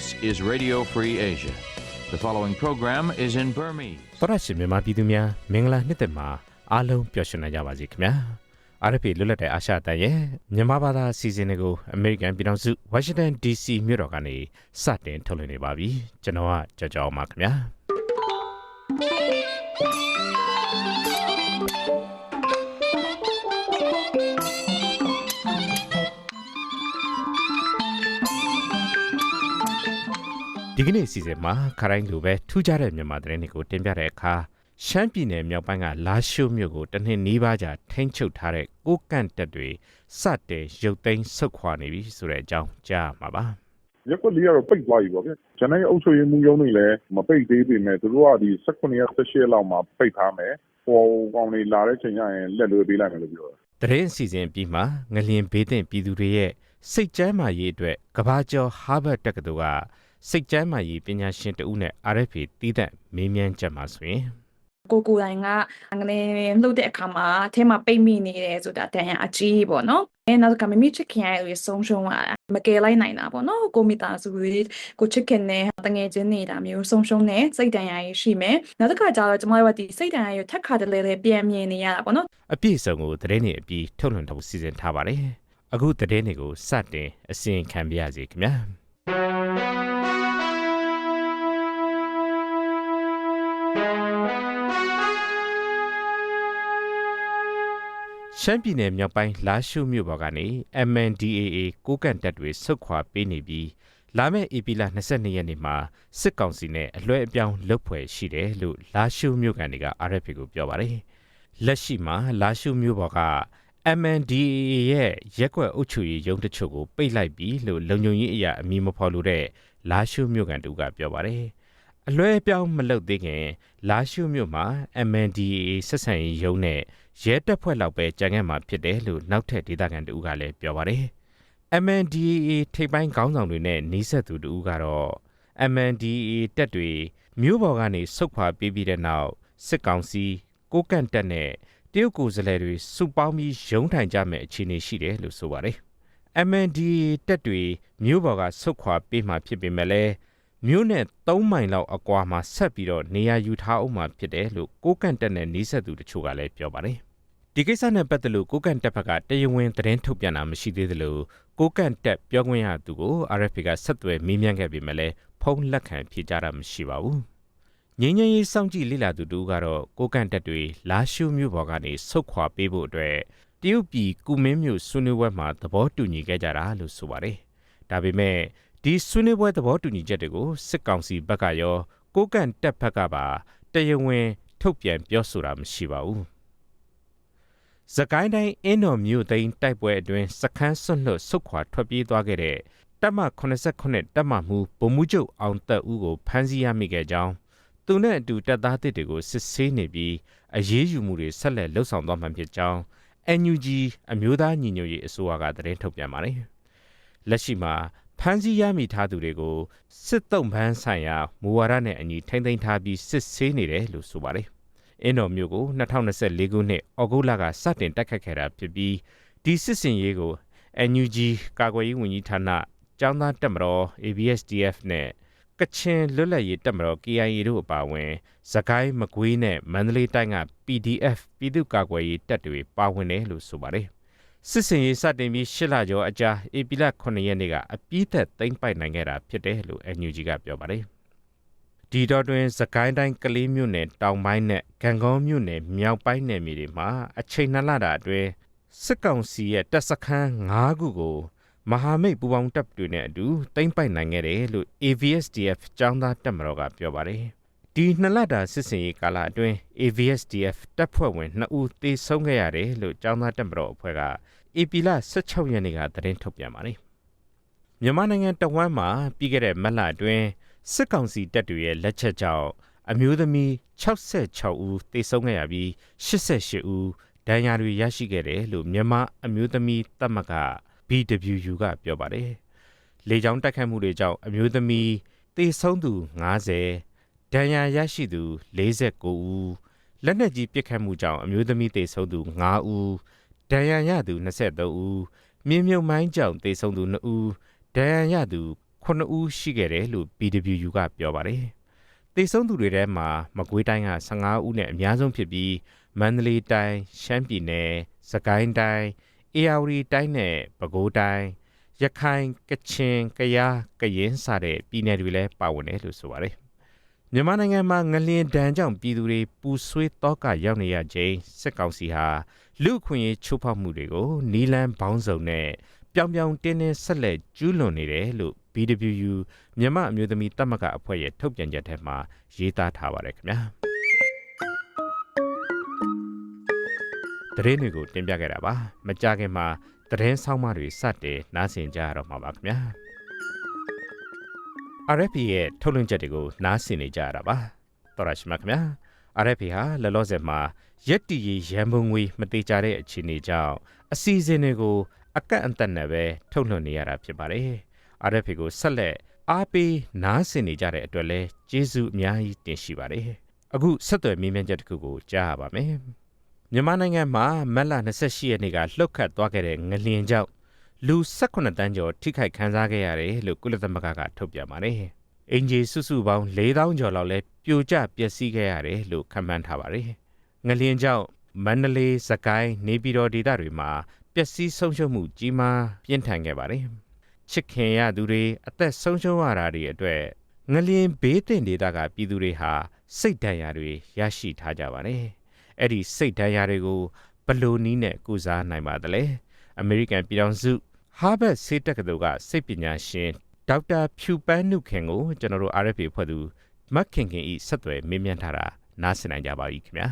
This is Radio Free Asia. The following program is in Burmese. သောရရှိမြန်မာပြည်သူများမင်္ဂလာနှစ်သက်မှာအားလုံးပျော်ရွှင်နိုင်ကြပါစေခင်ဗျာ RFA လွတ်လပ်တဲ့အာရှတန်ရဲ့မြန်မာဘာသာအစီအစဉ်တွေကိုအမေရိကန်ပြည်ထောင်စုဝါရှင်တန် DC မြို့တော်ကနေစတင်ထုတ်လွှင့်နေပါပြီကျွန်တော်ကကြော်ကြော်ပါခင်ဗျာ ဒီကနေ့အစီအစဉ်မှာခရိုင်းလိုပဲထူးခြားတဲ့မြန်မာသတင်းတွေကိုတင်ပြတဲ့အခါရှမ်းပြည်နယ်မြောက်ပိုင်းကလာရှိုးမြို့ကိုတစ်နှစ်နီးပါးကြာထိန်းချုပ်ထားတဲ့ကိုကန့်တပ်တွေစတင်ရုပ်သိမ်းဆုတ်ခွာနေပြီဆိုတဲ့အကြောင်းကြားမှာပါရက်ကွက်လေးကတော့ပိတ်သွားပြီပေါ့ဗျ။ဂျန်နိုင်အုပ်ချုပ်ရေးမှုရုံးတွေလည်းမပိတ်သေးပေမဲ့သူတို့ကဒီ18ရက်18လောက်မှာပိတ်ထားမယ်။ဟိုကောင်တွေလာတဲ့ချိန်ကျရင်လက်လွှဲပေးလိုက်မယ်လို့ပြောတယ်သတင်းအစီအစဉ်ပြီးမှငလျင်ဘေးသင့်ပြည်သူတွေရဲ့စိတ်ကျန်းမာရေးအတွက်ကဘာကျော်ဟာဗတ်တက္ကသိုလ်က စိတ်ကျန်းမာရေးပညာရှင်တဦးနဲ့ RFA တီးတဲ့မေးမြန်းချက်မှာဆိုရင်ကိုကိုယ်တိုင်ကငလင်းလှုပ်တဲ့အခါမှာအထဲမှာပိတ်မိနေတယ်ဆိုတာတန်ရအကြီးပေါ့နော်အဲနောက်ကမမီချစ်ခင်ရဲ့ဆုံးရှုံးလာတာမကယ်လိုက်နိုင်တာပေါ့နော်ကိုမိသားစုတွေကိုချစ်ခင်နဲ့တငယ်ချင်းနေတာမျိုးဆုံးရှုံးနေစိတ်တန်ရရေးရှိမယ်နောက်တစ်ခါကျတော့ကျမတို့ကဒီစိတ်တန်ရရေးထက်ခါတလဲလဲပြန်မြင်နေရတာပေါ့နော်အပြည့်အစုံကိုသတင်းတွေအပြီးထုတ်လွှင့်ထုတ်စီစဉ်ထားပါတယ်အခုသတင်းတွေကိုစတင်အစီရင်ခံပြရစီခင်ဗျာ ရှမ်းပြည်နယ်မြောက်ပိုင်းလာရှုမြို့ပေါ်ကနေ MNDAA ကိုကန့်တပ်တွေဆုတ်ခွာပေးနေပြီးလာမယ့်ဧပြီလ22ရက်နေ့မှာစစ်ကောင်စီနဲ့အလွှဲအပြောင်းလုပ်ဖွဲ့ရှိတယ်လို့လာရှုမြို့ကန်တွေက RFA ကိုပြောပါတယ်။လက်ရှိမှာလာရှုမြို့ပေါ်က MNDAA ရဲ့ရက်ကွက်အုပ်ချုပ်ရေးရုံးတချို့ကိုပိတ်လိုက်ပြီလို့လုံခြုံရေးအရာအမည်မဖော်လို့တဲ့လာရှုမြို့ကန်တူကပြောပါတယ်။ အလွှဲအပြောင်းမလုပ်သေးခင် လာရှုမြို့မှာ MNDAA ဆက်ဆံရေးရုံးနဲ့ရဲတပ်ဖွဲ့လောက်ပဲကြံခဲ့မှာဖြစ်တယ်လို့နောက်ထပ်ဒေသခံတူကလည်းပြောပါတယ်။ MNDAA ထိပ်ပိုင်းခေါင်းဆောင်တွေနဲ့နှီးဆက်သူတူကတော့ MNDAA တက်တွေမြို့ပေါ်ကနေဆုတ်ခွာပေးပြီးတဲ့နောက်စစ်ကောင်စီကိုကန့်တက်နဲ့တရုတ်ကိုယ်စားလှယ်တွေစုပေါင်းပြီးရုံးထိုင်ကြမဲ့အခြေအနေရှိတယ်လို့ဆိုပါတယ်။ MNDAA တက်တွေမြို့ပေါ်ကဆုတ်ခွာပေးမှဖြစ်ပေမဲ့လည်း မြို့နဲ့3မိုင်လောက်အကွာမှာဆက်ပြီးတော့နေရာယူထားအောင်မှဖြစ်တယ်လို့ကိုကန့်တက်နဲ့နှီးဆက်သူတချို့ကလည်းပြောပါတယ်။ဒီကိစ္စနဲ့ပတ်သက်လို့ကိုကန့်တက်ဘက်ကတရားဝင်သတင်းထုတ်ပြန်တာမရှိသေးသလိုကိုကန့်တက်ပြောခွင့်ရသူကို RFA ကဆက်သွယ်မေးမြန်းခဲ့ပေမဲ့လည်းဖုန်းလက်ခံဖြေကြားတာမရှိပါဘူး။ငင်းငင်းရေးစောင့်ကြည့်လေ့လာသူတူကတော့ကိုကန့်တက်တွေလာရှုမြို့ပေါ်ကနေဆုတ်ခွာပေးဖို့အတွက်တရုတ်ပြည်ကူမင်းမြို့ဆွေးနွေးပွဲမှာသဘောတူညီခဲ့ကြတာလို့ဆိုပါတယ်။ဒါပေမဲ့ ဒီဆွေးနွေးပွဲသဘောတူညီချက်တွေကိုစစ်ကောင်စီဘက်ကရောကိုကန့်တက်ဘက်ကပါတရားဝင် ထုတ်ပြန်ပြောဆိုတာမရှိပါဘူး။စကိုင်းတိုင်းအင်းတော်မြို့သိမ်းတိုက်ပွဲအတွင်းစခန်းဆွတ်လွတ်ဆုတ်ခွာထွက်ပြေးသွားခဲ့တဲ့တပ်မ89တပ်မမှုဗိုလ်မှူးချုပ်အောင်သက်ဦးကိုဖမ်းဆီးရမိခဲ့ကြောင်းသူနဲ့အတူတပ်သားတစ်တွေကိုစစ်ဆေးနေပြီးအရေးယူမှုတွေဆက်လက်လှုပ်ဆောင်သွားမှဖြစ်ကြောင်း NUG အမျိုးသားညီညွတ်ရေးအစိုးရကသတင်းထုတ်ပြန်ပါတယ်။လက်ရှိမှာ ဖမ်းဆီးရမိထားသူတွေကိုစစ်တုံးဖမ်းဆိုင်ရာမူဝါဒနဲ့အညီထိမ့်သိမ်းထားပြီးစစ်ဆေးနေတယ်လို့ဆိုပါတယ်။အင်းတော်မြို့ကို2024ခုနှစ်ဩဂုတ်လကစတင်တိုက်ခတ်ခဲ့တာဖြစ်ပြီးဒီစစ်စင်ရေးကို NUG ကာကွယ်ရေးဝန်ကြီးဌာနចောင်းသားတက်မတော် ABSDF နဲ့ကချင်လွတ်လပ်ရေးတက်မတော် KIA တို့အပါအဝင်သခိုင်းမကွေးနဲ့မန္တလေးတိုင်းက PDF ပြည်သူ့ကာကွယ်ရေးတပ်တွေပါဝင်တယ်လို့ဆိုပါတယ် စစ်စင်ရေးစတင်ပြီးရှစ်လကျော်အကြာဧပြီလ9ရက်နေ့ကအပြည့်သက်သိမ်းပိုက်နိုင်ခဲ့တာဖြစ်တယ်လို့ NUG ကပြောပါတယ်ဒီတော့တွင်သကိုင်းတိုင်းကလေးမြို့နယ်တောင်ပိုင်းနဲ့ဂံကောမြို့နယ်မြောက်ပိုင်းနယ်မြေတွေမှာအချိန်နှစ်လတာအတွင်းစစ်ကောင်စီရဲ့တပ်စခန်း၅ခုကိုမဟာမိတ်ပူးပေါင်းတပ်တွေနဲ့အတူသိမ်းပိုက်နိုင်ခဲ့တယ်လို့ AVSDF ចောင်းသားတပ်မတော်ကပြောပါတယ် ဒီနှစ်လတာစစ်စင်ရေးကာလအတွင်း AVSDF တပ်ဖွဲ့ဝင်2ဦးသေဆုံးခဲ့ရတယ်လို့ចောင်းသားတပ်မတော်အဖွဲ့က AP လ16ရက်နေ့ကသတင်းထုတ်ပြန်ပါတယ်မြန်မာနိုင်ငံတဝမ်းမှာပြီးခဲ့တဲ့မတ်လအတွင်းစစ်ကောင်စီတပ်တွေရဲ့လက်ချက်ကြောင့်အမျိုးသမီး66ဦးသေဆုံးခဲ့ရပြီး88ဦးဒဏ်ရာတွေရရှိခဲ့တယ်လို့မြန်မာအမျိုးသမီးတပ်မက BWU ကပြောပါတယ်။လေကြောင်းတိုက်ခိုက်မှုတွေကြောင့်အမျိုးသမီးသေဆုံးသူ90 ဒဏ်ရာရရှိသူ49ဦးလက်နက်ကြီးပစ်ခတ်မှုကြောင့်အမျိုးသမီးသေဆုံးသူ9ဦးဒဏ်ရာရသူ23ဦးမြင်းမြုပ်မိုင်းကြောင့်သေဆုံးသူ2ဦးဒဏ်ရာရသူ9ဦးရှိခဲ့တယ်လို့ BWU ကပြောပါတယ်။တေဆုံးသူတွေထဲမှာမကွေးတိုင်းက15ဦးနဲ့အများဆုံးဖြစ်ပြီးမန္တလေးတိုင်းရှမ်းပြည်နယ်စကိုင်းတိုင်းအေရဝတီတိုင်းနဲ့ပဲခူးတိုင်းရခိုင်ကချင်ကယားကရင်စတဲ့ပြည်နယ်တွေလည်းပါဝင်တယ်လို့ဆိုပါတယ်။ မြန်မာနိုင်ငံမှာငလျင်ဒဏ်ကြောင့်ပြည်သူတွေပူဆွေးတောကရောက်နေရခြင်းစစ်ကောင်စီဟာလူအခွင့်အရေးချိုးဖောက်မှုတွေကိုနီလန်ဘောင်းစုံနဲ့ပြောင်ပြောင်တင်းတင်းဆက်လက်ကျူးလွန်နေတယ်လို့ BWU မြန်မာအမျိုးသမီးတပ်မကအဖွဲ့ရဲ့ထုတ်ပြန်ချက်ထဲမှာရေးသားထားပါတယ်ခင်ဗျာသတင်းတွေကိုတင်ပြခဲ့တာပါမကြခင်မှာသတင်းဆောင်မတွေစတင်နားဆင်ကြရတော့မှာပါခင်ဗျာ RFP ရဲ့ထုတ်လွှင့်ချက်တွေကိုနားဆင်နေကြရတာပါတော်ရရှိမှာခင်ဗျာ RFP ဟာလောလောဆယ်မှာရက်တီရီရန်ပုံငွေမတိကြတဲ့အခြေအနေကြောင့်အစီအစဉ်တွေကိုအကန့်အသတ်နဲ့ပဲထုတ်လွှင့်နေရတာဖြစ်ပါတယ် RFP ကိုဆက်လက်အားပေးနားဆင်နေကြတဲ့အတွက်လည်းကျေးဇူးအများကြီးတင်ရှိပါတယ်အခုဆက်သွယ်မြင်းမြန်းချက်တစ်ခုကိုကြားရပါမယ်မြန်မာနိုင်ငံမှာမက်လ28ရက်နေ့ကလှုပ်ခတ်သွားခဲ့တဲ့ငလျင်ကြောင့် လူ18တန်းကျော်ထိခိုက်ခံစားခဲ့ရတယ်လို့ကုလသမဂ္ဂကထုတ်ပြန်ပါတယ်အင်ဂျီစုစုပေါင်း4000ကျော်လောက်လဲပြိုကျပျက်စီးခဲ့ရတယ်လို့ခန့်မှန်းထားပါတယ်ငလျင်ကြောင့်မန္တလေးစကိုင်းနေပြည်တော်ဒေသတွေမှာပျက်စီးဆုံးရှုံးမှုကြီးမားပြင်းထန်ခဲ့ပါတယ်ချစ်ခင်ရသူတွေအသက်ဆုံးရှုံးရတာတွေအတွက်ငလျင်ဘေးတင်ဒေသကပြည်သူတွေဟာစိတ်ဒဏ်ရာတွေရရှိထားကြပါတယ်အဲ့ဒီစိတ်ဒဏ်ရာတွေကိုဘယ်လိုနည်းနဲ့ကုစားနိုင်ပါသလဲအမေရိကန်ပြည်ထောင်စု Harvard ဆေးတက္ကသိုလ်ကစိတ်ပညာရှင်ဒေါက်တာဖြူပန်းနုခင်ကိုကျွန်တော်တို့ RFA ဖွဲ့သူမတ်ခင်ခင်ဤဆက်သွယ်မေးမြန်းထားတာနားဆင်နိုင်ကြပါပြီခင်ဗျာ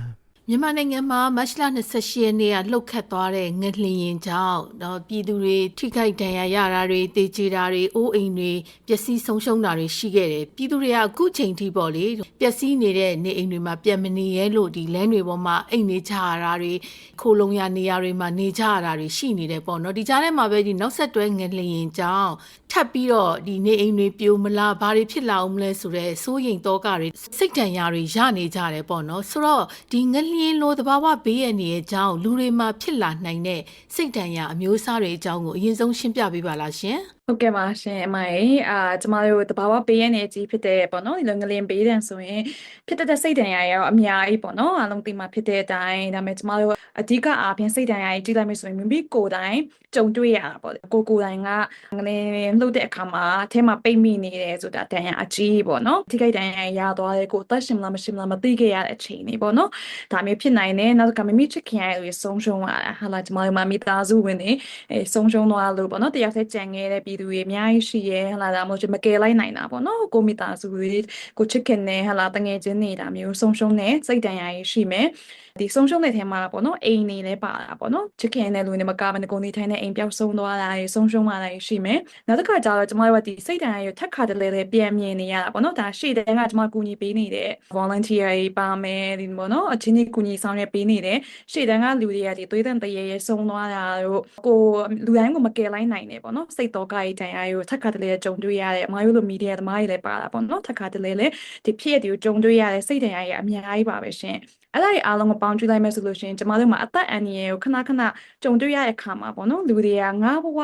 မြန်မာနိုင်ငံမှာမတ်လ28ရက်နေ့ကလှုပ်ခတ်သွားတဲ့ငလျင်ကြောင့်တော့ပြည်သူတွေထိခိုက်ဒဏ်ရာရတာတွေတေချေတာတွေအိုးအိမ်တွေပျက်စီးဆုံးရှုံးတာတွေရှိခဲ့တယ်ပြည်သူတွေကအခုချိန်ထိပေါ့လေပျက်စီးနေတဲ့နေအိမ်တွေမှာပြန်မနေရဲလို့ဒီလမ်းတွေပေါ်မှာအိမ်နေကြရတာတွေခိုလုံရနေရတွေမှာနေကြရတာတွေရှိနေတယ်ပေါ့နော်ဒီကြားထဲမှာပဲဒီနောက်ဆက်တွဲငလျင်ကြောင့်ထပ်ပြီးတော့ဒီနေအိမ်တွေပြိုမလားဘာတွေဖြစ်လာအောင်မလဲဆိုတော့စိုးရိမ်တော့ကတွေစိတ်တန်ရာတွေရနေကြတယ်ပေါ့နော်ဆိုတော့ဒီငလျင်လိုသဘာဝဘေးရနေတဲ့အကြောင်းလူတွေမှာဖြစ်လာနိုင်တဲ့စိတ်တန်ရာအမျိုးအစားတွေအကြောင်းကိုအရင်ဆုံးရှင်းပြပေးပါလားရှင် ဟုတ်ကဲ့ပါရှင်အမရေအာကျမတို့တဘာဝပေးရနေကြီးဖြစ်တဲ့ပေါ့နော်ဒီလိုငလင်ပေးတဲ့ဆိုရင်ဖြစ်တဲ့စိတ်ဒဏ်ရာရောအများကြီးပေါ့နော်အားလုံးသိမှဖြစ်တဲ့အတိုင်းဒါပေမဲ့ကျမတို့အဓိကအားဖြင့်စိတ်ဒဏ်ရာကြီးကြည့်လိုက်မယ်ဆိုရင်မိမိကိုယ်တိုင်ကြုံတွေ့ရတာပေါ့လေကိုကိုယ်တိုင်ကငလင်လှုပ်တဲ့အခါမှာအထဲမှာပိတ်မိနေတယ်ဆိုတာဒဏ်ရာအကြီးပေါ့နော်ထိခိုက်ဒဏ်ရာရသွားတယ်ကိုယ်သက်ရှင်မလားမရှိမလားမသိခဲ့ရတဲ့အချိန်လေးပေါ့နော်ဒါမျိုးဖြစ်နိုင်တယ်နောက်ကမိမိချစ်ခင်ရတဲ့ဆုံးရှုံးရတာဟာလာကျမတို့မှာမိသားစုဝင်နေအဲဆုံးရှုံးသွားလို့ပေါ့နော်တရားဆက်ကြံခဲ့တဲ့ပြည်သူတွေအများကြီးရှိရဲဟာလာဒါမှမဟုတ်မကယ်လိုက်နိုင်တာပေါ့နော်ကိုမိသားစုတွေကိုချစ်ခင်နေဟာလာတငယ်ချင်းနေတာမျိုးဆုံးရှုံးနေစိတ်တန်ရာကြီးရှိမယ် ဒီဆုံးရှုံးတဲ့ထဲမှာပေါ့နော်အိမ်နေလဲပါတာပေါ့နော်ချစ်ခင်တဲ့လူတွေမကဘဲကိုနေထိုင်တဲ့အိမ်ပျောက်ဆုံးသွားတာတွေဆုံးရှုံးသွားတာတွေရှိမယ်နောက်တစ်ခါကျတော့ကျမတို့ကဒီစိတ်တန်ရာကြီးထက်ခါတလဲလဲပြန်မြင်နေရတာပေါ့နော်ဒါရှေ့တန်းကကျမကူညီပေးနေတဲ့ volunteer တွေပါမယ်ဒီပေါ့နော်အချင်းချင်းကူညီဆောင်ရွက်ပေးနေတယ်ရှေ့တန်းကလူတွေကဒီသွေးတန်တရေရေဆုံးသွားတာတို့ကိုလူတိုင်းကိုမကယ်လိုက်နိုင်နဲ့ပေါ့နော်စိတ်တော့ကကြီးတန်ရာကြီးကိုထက်ခါတလဲကြုံတွေ့ရတယ်အမားတို့လိုမီဒီယာသမားတွေလည်းပါတာပေါ့နော်ထက်ခါတလဲလဲဒီဖြစ်ရတဲ့ကိုကြုံတွေ့ရတဲ့စိတ်တန်ရာကြီးအများကြီးပါပဲရှင် အဲ့ဒါတွေအားလုံးကိုပေါင်းကြည့်လိုက်မယ်ဆိုလို့ရှိရင်ကျမတို့မှာအသက်အန္တရာယ်ကိုခဏခဏကြုံတွေ့ရတဲ့အခါမှာပေါ့နော်လူတွေကငါဘဝ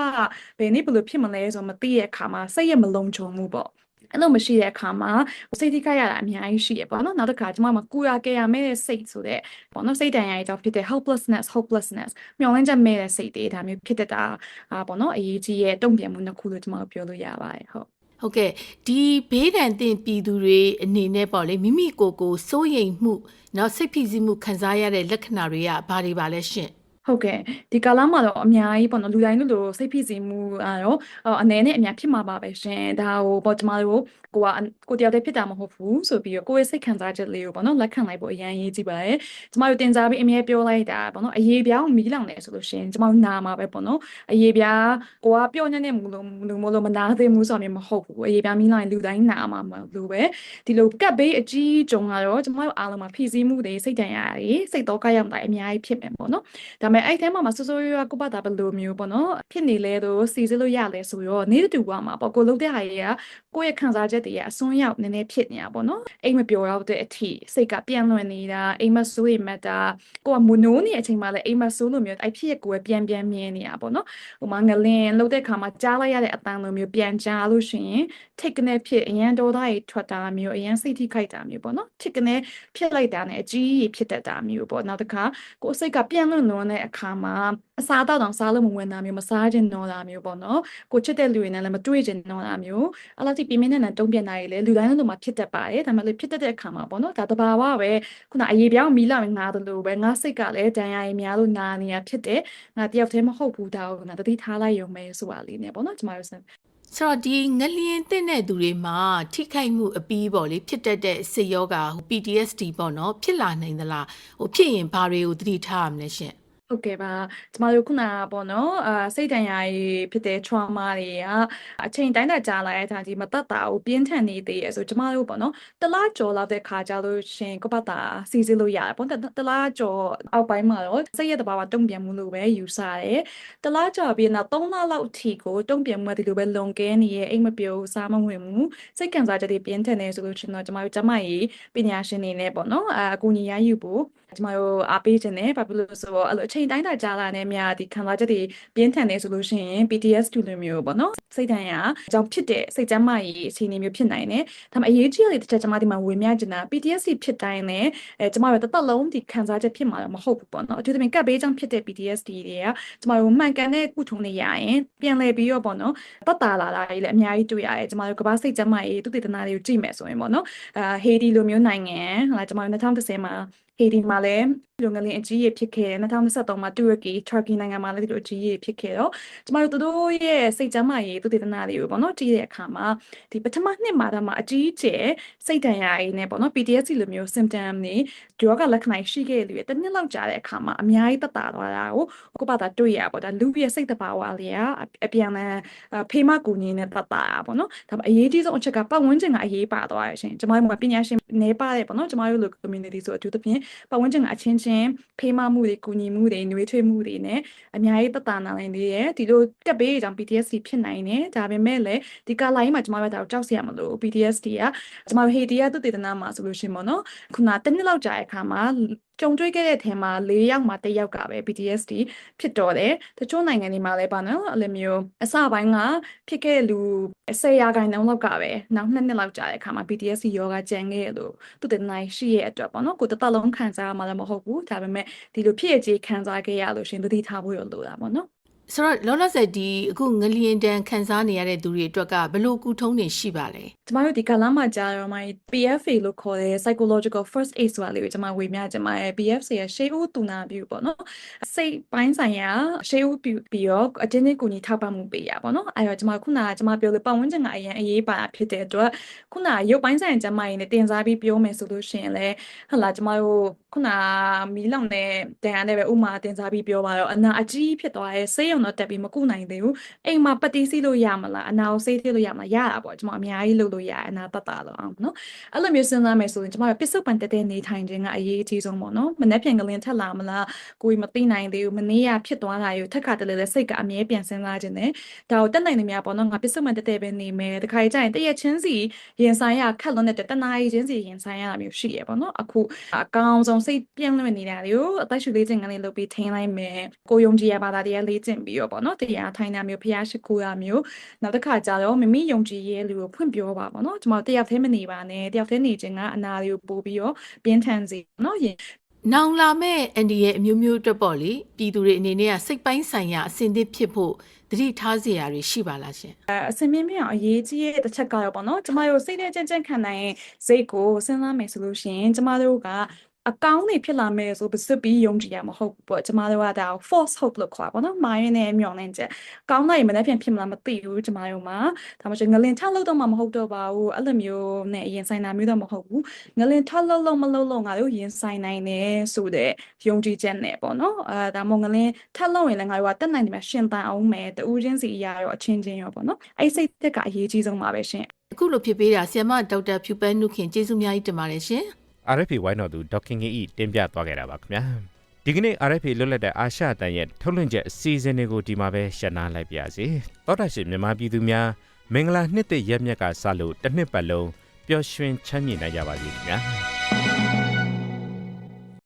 ဘယ်နေ့ဘယ်လိုဖြစ်မလဲဆိုတော့မသိတဲ့အခါမှာစိတ်ရမလုံခြုံမှုပေါ့အဲ့လိုမရှိတဲ့အခါမှာစိတ်ထိခိုက်ရတာအများကြီးရှိရပေါ့နော်နောက်တစ်ခါကျမမှာကူရကယ်ရမဲ့တဲ့စိတ်ဆိုတဲ့ပေါ့နော်စိတ်တန်ရာကြီးကြောင့်ဖြစ်တဲ့ helplessness hopelessness မျောလင်းချက်မဲ့တဲ့စိတ်တွေဒါမျိုးဖြစ်တတ်တာအာပေါ့နော်အရေးကြီးရဲ့တုံ့ပြန်မှုနှစ်ခုလို့ကျမတို့ပြောလို့ရပါတယ်ဟုတ် ဟုတ်ကဲ့ဒီဘေးဒဏ်တင်ပြည်သူတွေအနေနဲ့ပေါ့လေမိမိကိုယ်ကိုစိုးရိမ်မှု နောက်စိတ်ဖိစီးမှုခံစားရတဲ့လက္ခဏာတွေကဘာတွေပါလဲရှင့် ဟုတ်ကဲ့ဒီကာလမှာတော့အများကြီးပေါ့နော်လူတိုင်းလူလိုစိတ်ဖိစီးမှုအားတော့အော်အနေနဲ့အများဖြစ်မှာပါပဲရှင်ဒါဟိုပေါ့ကျမတို့ကိုကကိုတယောက်တည်းဖြစ်တာမဟုတ်ဘူးဆိုပြီးတော့ကိုယ့်ရဲ့စိတ်ခံစားချက်လေးကိုပေါ့နော်လက်ခံလိုက်ဖို့အရင်ရေးကြည့်ပါတယ်ကျမတို့တင်စားပြီးအမြဲပြောလိုက်တာပေါ့နော်အရေးပြောင်းမီးလောင်နေဆိုလို့ရှင်ကျမတို့နာမှာပဲပေါ့နော်အရေးပြားကိုကပြောညံ့နေမှုလို့လူမို့လို့မနာသေးဘူးဆိုတော့မဟုတ်ဘူးအရေးပြားမီးလောင်ရင်လူတိုင်းနာမှာမလို့ပဲဒီလိုကပ်ဘေးအကြီးကြုံကတော့ကျမတို့အားလုံးမှာဖိစီးမှုတွေစိတ်တန်ရာတွေစိတ်တော့ကရောက်တိုင်းအများကြီးဖြစ်မယ်ပေါ့နော်ဒါပေမဲ့အဲ့ထဲမှာမစိုးစိုးရွားကိုပါတာဘယ်လိုမျိုးပေါ့နော်ဖြစ်နေလဲတော့စီစစ်လို့ရလဲဆိုရောနေတူကမှာပေါ့ကိုလုံးတဲ့ဟာတွေကကိုယ့်ရဲ့ခံစားချက်တွေရဲ့အစွန်းရောက်နည်းနည်းဖြစ်နေတာပေါ့နော်အိမ်မပျော်တော့တဲ့အထိစိတ်ကပြန့်လွင့်နေတာအိမ်မဆိုးရိမ်မက်တာကိုကမနိုးနေတဲ့အချိန်မှာလည်းအိမ်မဆိုးလိုမျိုးအဲ့ဖြစ်ရဲ့ကိုယ်ပဲပြန်ပြန်မြင်နေတာပေါ့နော်ဟိုမှာငလင်လှုပ်တဲ့ခါမှာကြားလိုက်ရတဲ့အတန်လိုမျိုးပြန်ကြားလို့ရှိရင်ထိတ်ကနေဖြစ်အရန်ဒေါသတွေထွက်တာမျိုးအရန်စိတ်ထိခိုက်တာမျိုးပေါ့နော်ထိတ်ကနေဖြစ်လိုက်တာနဲ့အကြီးကြီးဖြစ်တတ်တာမျိုးပေါ့နောက်တစ်ခါကိုယ်စိတ်ကပြန့်လွင့်လွန်တဲ့အခါမှာအစားအသောက်တောင်စားလို့မဝင်တာမျိုးမစားခြင်းတော့တာမျိုးပေါ့နော်ကိုချစ်တဲ့လူတွေနဲ့လည်းမတွေ့ခြင်းတော့တာမျိုးအဲ့လောက်ထိပြင်းပြင်းထန်ထန်တုံ့ပြန်တာတွေလည်းလူတိုင်းလုံးမှာဖြစ်တတ်ပါတယ်ဒါပေမဲ့လို့ဖြစ်တတ်တဲ့အခါမှာပေါ့နော်ဒါတဘာဝပဲခုနအရေးပြောင်းမီးလောင်ငါတို့လိုပဲငါစိတ်ကလည်းဒဏ်ရာတွေများလို့နာနေရဖြစ်တယ်ငါတယောက်တည်းမဟုတ်ဘူးဒါကိုငါတတိထားလိုက်ရုံပဲဆိုတာလေးနဲ့ပေါ့နော်ကျမတို့စဆိုတော့ဒီငလျင်တဲ့တဲ့သူတွေမှာထိခိုက်မှုအပီးပေါ့လေဖြစ်တတ်တဲ့စိတ်ယောဂဟို PTSD ပေါ့နော်ဖြစ်လာနိုင်သလားဟိုဖြစ်ရင်ဘာတွေကိုသတိထားရမလဲရှင် ဟုတ်ကဲ့ပါကျမတို့ခုနကပေါ့နော်အာစိတ်ဒဏ်ရာကြီးဖြစ်တဲ့ trauma တွေကအချိန်တိုင်းတာကြာလာတဲ့အခါကြီးမတတ်တာကိုပြင်းထန်နေသေးရဆိုကျမတို့ပေါ့နော်တလားကြော်လောက်တဲ့ခါကြလို့ရှင်ကိုပတ်တာစီစစ်လို့ရတယ်ပေါ့တလားကြော်အောက်ပိုင်းမှာတော့စိတ်ရတဲ့ဘာမှတုံ့ပြန်မှုလို့ပဲယူဆတယ်တလားကြော်ပြီးနောက်3လလောက်အထိကိုတုံ့ပြန်မှုကဒီလိုပဲလွန်ကဲနေရဲ့အိမ်မပြိုစားမဝင်ဘူးစိတ်ကန်စားချက်တွေပြင်းထန်နေဆိုလို့ရှင်တော့ကျမတို့ကျမကြီးပညာရှင်တွေနဲ့ပေါ့နော်အာအကူညီရယူဖို့ကျမတို့အားပေးခြင်းနဲ့ဘာဖြစ်လို့လဲဆိုတော့အဲ့လိုအချိန်တိုင်းတာကြာလာတဲ့များဒီခံစားချက်တွေပြင်းထန်နေဆိုလို့ရှိရင် PTSD လိုမျိုးပေါ့နော်စိတ်ဒဏ်ရာအကြောင်းဖြစ်တဲ့စိတ်ကျန်းမာရေးအခြေအနေမျိုးဖြစ်နိုင်တယ်ဒါပေမဲ့အရေးကြီးတဲ့တစ်ချက်ကျမဒီမှာဝင်မြကျင်တာ PTSD ဖြစ်တိုင်းလည်းအဲကျမတို့တစ်သက်လုံးဒီခံစားချက်ဖြစ်မှာတော့မဟုတ်ဘူးပေါ့နော်အထူးသဖြင့်ကပ်ဘေးကြောင့်ဖြစ်တဲ့ PTSD တွေကကျမတို့မှန်ကန်တဲ့ကုထုံးတွေရရင်ပြန်လည်ပြီးတော့ပေါ့နော်ပတ်တာလာတာတွေလည်းအများကြီးတွေ့ရတယ်ကျမတို့ကမ္ဘာစိတ်ကျန်းမာရေးသုတေသနတွေကိုကြည့်မယ်ဆိုရင်ပေါ့နော်အာဟေဒီလိုမျိုးနိုင်ငံဟာကျမတို့2010မှာဟေဒီမှာလည်းလူငလင်အကြီးကြီးဖြစ်ခဲ့တယ်2023မှာတူရကီတူရကီနိုင်ငံမှာလည်းဒီလိုအကြီးကြီးဖြစ်ခဲ့တော့ကျမတို့သူတို့ရဲ့စိတ်ကျန်းမာရေးသုတေသနတွေကိုပေါ့နော်ကြည့်တဲ့အခါမှာဒီပထမနှစ်မှာတော့မှအကြီးကျယ်စိတ်ဒဏ်ရာတွေနဲ့ပေါ့နော် PTSD လိုမျိုး symptom တွေဒီရောဂါလက္ခဏာရှိခဲ့တဲ့လူတွေတစ်နှစ်လောက်ကြာတဲ့အခါမှာအများကြီးတက်တာသွားတာကိုကိုပါတာတွေ့ရပေါ့ဒါလူရဲ့စိတ်တဘာဝလေးကအပြန်လန်ဖေးမကူညီနဲ့တက်တာပေါ့နော်ဒါပေမဲ့အရေးကြီးဆုံးအချက်ကပတ်ဝန်းကျင်ကအရေးပါသွားရရှင်ကျမတို့ကပညာရှင် နေပါတဲ့ပေါ့နော်ကျမတို့လို community ဆိုအထူးသဖြင့်ပတ်ဝန်းကျင်ကအချင်းချင်းဖေးမမှုတွေကူညီမှုတွေနှွေးထွေးမှုတွေနဲ့အများကြီးတက်တာနာနိုင်သေးတယ်ဒီလိုတက်ပေးကြောင့် PTSD ဖြစ်နိုင်တယ်ဒါပေမဲ့လည်းဒီကာလာကြီးမှာကျမတို့ကတော့ကြောက်စရာမလို PTSD ကကျမတို့ဟေတီယာသုတေသနမှာဆိုလို့ရှိရင်ပေါ့နော်ခုနတစ်နှစ်လောက်ကြာတဲ့အခါမှာ ကြုံတွေ့ခဲ့တဲ့ထဲမှာ၄ယောက်မှာတစ်ယောက်ကပဲ PTSD ဖြစ်တော့တယ်တချို့နိုင်ငံတွေမှာလည်းပါနော်အဲ့လိုမျိုးအစပိုင်းကဖြစ်ခဲ့တဲ့လူ10ရာခိုင်နှုန်းလောက်ကပဲနောက်နှစ်နှစ်လောက်ကြာတဲ့အခါမှာ PTSD ယောဂကျန်ခဲ့လို့သူတည်နိုင်ရှိရဲ့အတွက်ပေါ့နော်ကိုတစ်သက်လုံးခံစားရမှာလည်းမဟုတ်ဘူးဒါပေမဲ့ဒီလိုဖြစ်ရကြီးခံစားခဲ့ရလို့ရှင်သတိထားဖို့ရလို့တာပေါ့နော် ဆိုတော့လောလောဆယ်ဒီအခုငလျင်တန်ခံစားနေရတဲ့သူတွေအတွက်ကဘယ်လိုကူထုံးနေရှိပါလဲကျမတို့ဒီကာလမှာကြာတော့မှ PFA လို့ခေါ်တဲ့ psychological first aid ဆိုတာလေးကိုကျမဝေမျှချင်ပါတယ် PFC ရဲ့ရှေးဦးတူနာပြုပေါ့နော်စိတ်ပိုင်းဆိုင်ရာရှေးဦးပြုပြီးတော့အတင်းတင်းကူညီထောက်ပံ့မှုပေးရပေါ့နော်အဲ့တော့ကျမခုနကကျမပြောလို့ပတ်ဝန်းကျင်ကအရင်အရေးပါတာဖြစ်တဲ့အတွက်ခုနကရုပ်ပိုင်းဆိုင်ရာကျမရင်းနဲ့တင်စားပြီးပြောမယ်ဆိုလို့ရှိရင်လည်းဟလာကျမတို့ခုနမီးလောင်တဲ့တန်ရတဲ့ပဲဥမာတင်စားပြီးပြောပါတော့အနာအကြီးဖြစ်သွားရဲ့ဆေးရုံတော့တက်ပြီးမကုနိုင်သေးဘူးအိမ်မှာပတိစီလို့ရမလားအနာကိုဆေးထည့်လို့ရမလားရတာပေါ့ကျမအများကြီးလုပ်လို့ရတယ်အနာတတ်တာလို့အောင်နော်အဲ့လိုမျိုးစဉ်းစားမယ်ဆိုရင်ကျမတို့ပစ္စုပန်တက်တဲ့နေထိုင်ခြင်းကအရေးအကြီးဆုံးပေါ့နော်မနေ့ပြန်ကလင်းထက်လာမလားကိုယ်မသိနိုင်သေးဘူးမနေ့ကဖြစ်သွားတာယူထက်ခါတလေလေစိတ်ကအမြဲပြန်စဉ်းစားခြင်းနဲ့ဒါကိုတက်နိုင်နေမြပေါ့နော်ငါပစ္စုပန်တက်တဲ့ပဲနေမယ်တခါကြရင်တရက်ချင်းစီရင်ဆိုင်ရခက်လွန်းတဲ့တနာရီချင်းစီရင်ဆိုင်ရတာမျိုးရှိရပေါ့နော်အခုအကောင်ဆုံးစိတ်ပြင်းလွင့်နေတာတွေကိုအသက်ရှူလေးခြင်းကလေးလုပ်ပြီးထိန်းလိုက်မယ်ကိုယုံကြည်ရပါတာတရားလေးခြင်းပြီးတော့ပေါ့နော်တရားထိုင်တာမျိုးဖျားရှိခိုးတာမျိုးနောက်တစ်ခါကျတော့မိမိယုံကြည်ရဲ့လူကိုဖွင့်ပြောပါပေါ့နော်ကျွန်တော်တယောက်တည်းမနေပါနဲ့တယောက်တည်းနေခြင်းကအနာတွေကိုပို့ပြီးတော့ပြင်းထန်စေနော်ရင်နောင်လာမဲ့အန်ဒီရဲ့အမျိုးမျိုးအတွက်ပေါ့လေပြည်သူတွေအနေနဲ့ကစိတ်ပိုင်းဆိုင်ရာအဆင်သင့်ဖြစ်ဖို့သတိထားစရာတွေရှိပါလားရှင်အဲအစင်မြင့်မြင့်အောင်အရေးကြီးတဲ့တစ်ချက်ကတော့ပေါ့နော်ကျမတို့စိတ်နဲ့ကြင်ကြင်ခံနိုင်ရင်စိတ်ကိုစဉ်းစားမယ်ဆိုလို့ရှိရင်ကျမတို့က အကောင်းနေဖြစ်လာမယ်ဆိုပစစ်ပြီးယုံကြည်ရမဟုတ်ဘူးပေါ့ကျမတို့ကဒါကို false hope လို့ခေါ်ပါပေါ့နော်မာရင်းနဲ့မျောလင့်ချက်ကောင်းနိုင်မနေ့ပြန်ဖြစ်မလားမသိဘူးကျမတို့မှာဒါမှမဟုတ်ငလင်ထလောက်တော့မှမဟုတ်တော့ပါဘူးအဲ့လိုမျိုးနဲ့ရင်ဆိုင်တာမျိုးတော့မဟုတ်ဘူးငလင်ထလောက်လို့မလောက်လို့ငါတို့ရင်ဆိုင်နိုင်တယ်ဆိုတဲ့ယုံကြည်ချက်နဲ့ပေါ့နော်အဲဒါမှမဟုတ်ငလင်ထလောက်ရင်လည်းငါတို့ကတက်နိုင်တယ်မှာရှင်တန်အောင်မယ်တူးချင်းစီအရာရောအချင်းချင်းရောပေါ့နော်အဲ့စိတ်သက်ကအရေးကြီးဆုံးပါပဲရှင်အခုလိုဖြစ်ပေးတာဆီယမဒေါက်တာဖြူပန်းနုခင်ကျေးဇူးများကြီးတင်ပါတယ်ရှင် RFA ဝိုင်းတော်သူဒေါက်ခင်ကြီးဤတင်ပြသွားခဲ့တာပါခင်ဗျာဒီကနေ့ RFA လွတ်လပ်တဲ့အာရှတန်ရဲ့ထုတ်လွှင့်ချက်အစီအစဉ်တွေကိုဒီမှာပဲရှင်းနာလိုက်ပါရစေသောတာရှင်မြန်မာပြည်သူများမင်္ဂလာနှစ်သက်ရက်မြက်ကစလို့တစ်နှစ်ပတ်လုံးပျော်ရွှင်ချမ်းမြေ့နိုင်ကြပါစေခင်ဗျာ